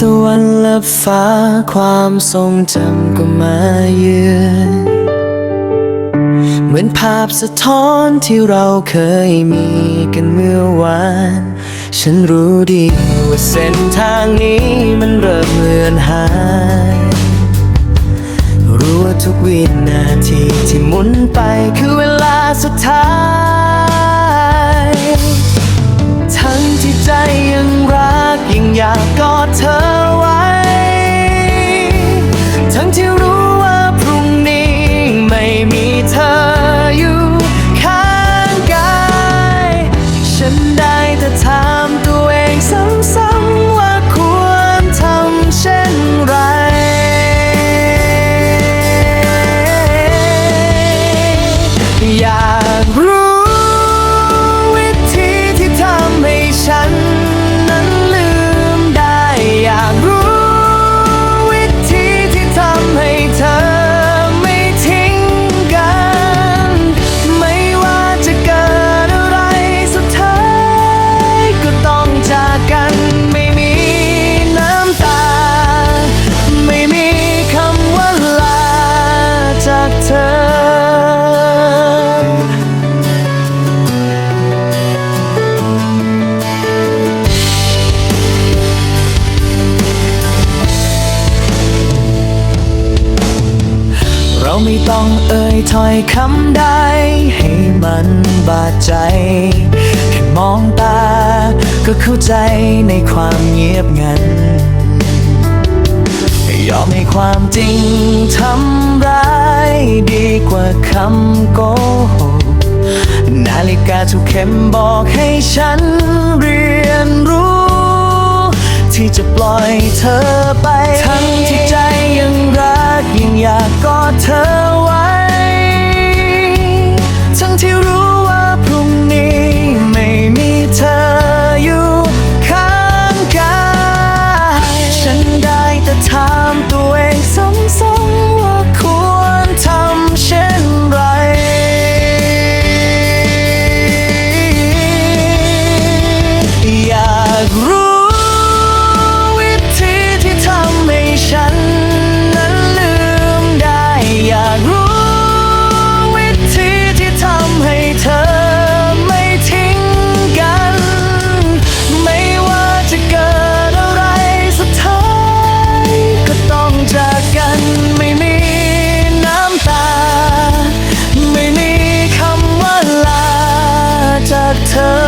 ตะวันลับฟ้าความทรงจำก็มาเยือนเหมือนภาพสะท้อนที่เราเคยมีกันเมื่อวาน ฉันรู้ดีว่าเส้นทางนี้มันเริ่มเลือนหาย รู้ว่าทุกวินาทีที่หมุนไปคือเวลาสุดท้าย อดเธอ ไม่ต้องเอ่ยถ้อยคำใด ให้มันบาดใจ แค่มองตา ก็เข้าใจในความเงียบงัน ยอมให้ความจริงทำร้ายดีกว่าคำโกหกนาฬิกาทุกเข็มบอกให้ฉันเรียนรู้ ที่จะปล่อยเธอไป ทั้งที่ใจ กยังอยากกอดเธอ tug